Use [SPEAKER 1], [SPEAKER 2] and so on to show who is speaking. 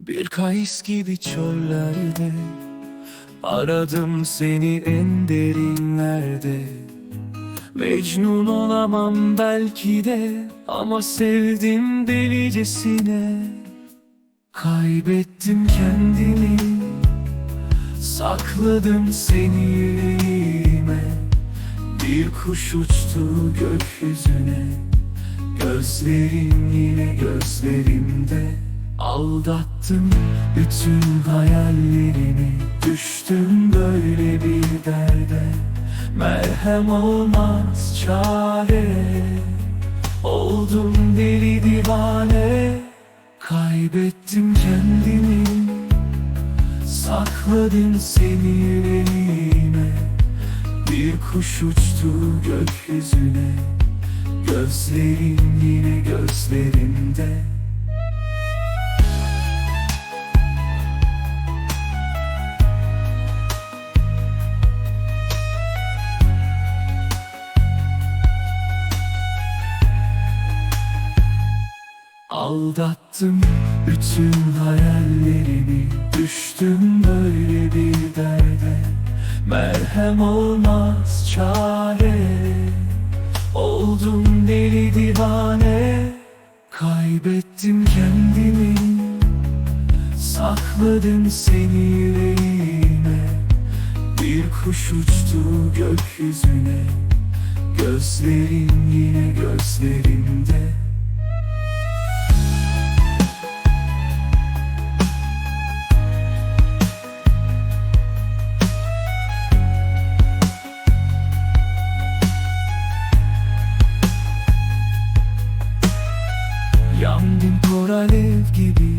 [SPEAKER 1] Bir kayıs gibi çöllerde Aradım seni en derinlerde. Mecnun olamam belki de Ama sevdim delicesine. Kaybettim kendimi Sakladım seni yüreğime. Bir kuş uçtu gökyüzüne Gözlerin yine gözlerimde Aldattım bütün hayallerimi. Düştüm böyle bir derde. Merhem olmaz çare. Oldum deli divane. Kaybettim kendimi. Sakladım seni yüreğime. Bir kuş uçtu gökyüzüne. Gözlerin yine gözlerimde Aldattım bütün hayallerimi Düştüm böyle bir derde. Merhem olmaz çare Oldum deli divane. Kaybettim kendimi Sakladım seni yüreğime. Bir kuş uçtu gökyüzüne Gözlerin yine gözlerimde Yandım kor alev gibi.